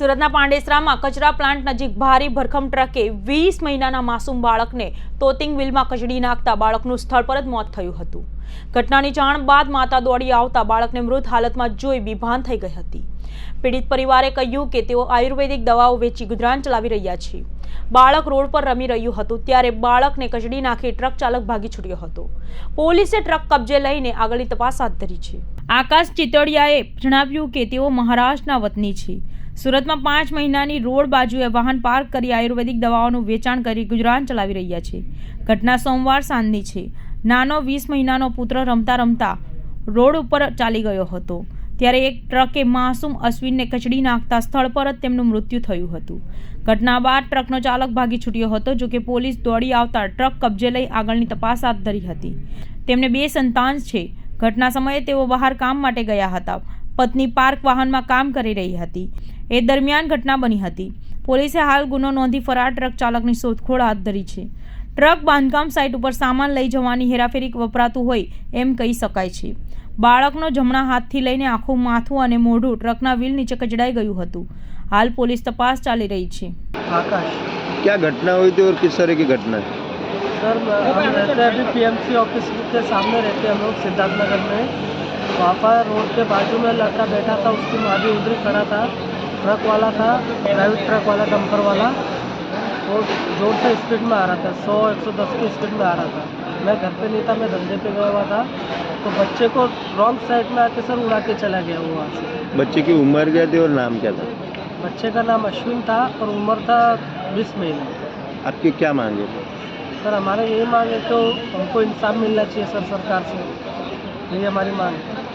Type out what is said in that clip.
સુરતના પાંડેસરામાં કચરા પ્લાન્ટ નજીક ભારે ભરખમ ટ્રકે વીસ મહિનાના માસૂમ બાળકને તોતિંગ વ્હીલમાં કચડી નાખતા બાળકનું સ્થળ પર જ મોત થયું હતું. ઘટનાની જાણ બાદ માતા દોડી આવતા બાળકને મૃત હાલતમાં જોઈ બેભાન થઈ ગઈ હતી. પીડિત પરિવારે કહ્યું કે તેઓ આયુર્વેદિક દવાઓ વેચી ગુજરાન ચલાવી રહ્યા છે. બાળક રોડ પર રમી રહ્યું હતું ત્યારે બાળકને કચડી નાખી ટ્રક ચાલક ભાગી છૂટ્યો હતો. પોલીસે ટ્રક કબજે લઈને આગળની તપાસ હાથ ધરી છે. આકાશ ચિતોડિયાએ જણાવ્યું કે તેઓ મહારાષ્ટ્રના વતની છે. સુરતમાં પાંચ મહિનાની રોડ બાજુએ વાહન પાર્ક કરી આયુર્વેદિક દવાઓનું વેચાણ કરી ગુજરાન ચલાવી રહ્યા છે. ઘટના સોમવાર સાંજની છે. નાનો વીસ મહિનાનો પુત્ર રમતા રમતા રોડ ઉપર ચાલી ગયો હતો. ત્યારે એક ટ્રકે માસૂમ અશ્વિનને કચડી નાખતા સ્થળ પર જ તેમનું મૃત્યુ થયું હતું. ઘટના બાદ ટ્રકનો ચાલક ભાગી છૂટ્યો હતો, જોકે પોલીસ દોડી આવતા ટ્રક કબજે લઈ આગળની તપાસ હાથ ધરી હતી. તેમને બે સંતાન છે. ઘટના સમયે તેઓ બહાર કામ માટે ગયા હતા. પત્ની પાર્ક વાહનમાં કામ કરી રહી હતી. એ દરમિયાન ઘટના બની હતી પોલીસે હાલ ગુનો નોંધી ફરાર ટ્રક ચાલકની શોધખોળ હાથ ધરી છે ટ્રક બાંધકામ સાઇટ ઉપર સામાન લઈ જવાની હેરાફેરી વપરાતું હોય એમ કહી શકાય છે બાળકનો જમણા હાથથી લઈને આખું માથું અને મોઢું ટ્રકના વ્હીલ નીચે કચડાઈ ગયું હતું હાલ પોલીસ તપાસ ચાલી રહી છે आकाश क्या घटना हुई थी और किस तरह की घटना है सर मैं- हम रहते हैं अभी पीएमसी ऑफिस के सामने रहते हैं हम लोग सिद्धार्थ नगर में वहाँ पर रोड के बाजू में लड़का बैठा था उसकी माँ भी उधर ही खड़ा था ट्रक वाला था प्राइवेट ट्रक वाला डंपर वाला। वो ज़ोर से स्पीड में आ रहा था सौ एक सौ दस की स्पीड में आ रहा था। मैं घर पे नहीं था मैं धंधे पे गया हुआ था। तो बच्चे को रॉन्ग साइड में आके सर उड़ा के चला गया वो वहाँ से। बच्चे की उम्र क्या थी और नाम क्या था? बच्चे का नाम अश्विन था और उम्र था बीस महीने। आपकी क्या मांगे सर हमारा यही मांग है तो हमको इंसाफ मिलना चाहिए सर सरकार से। यही हमारी मांग है।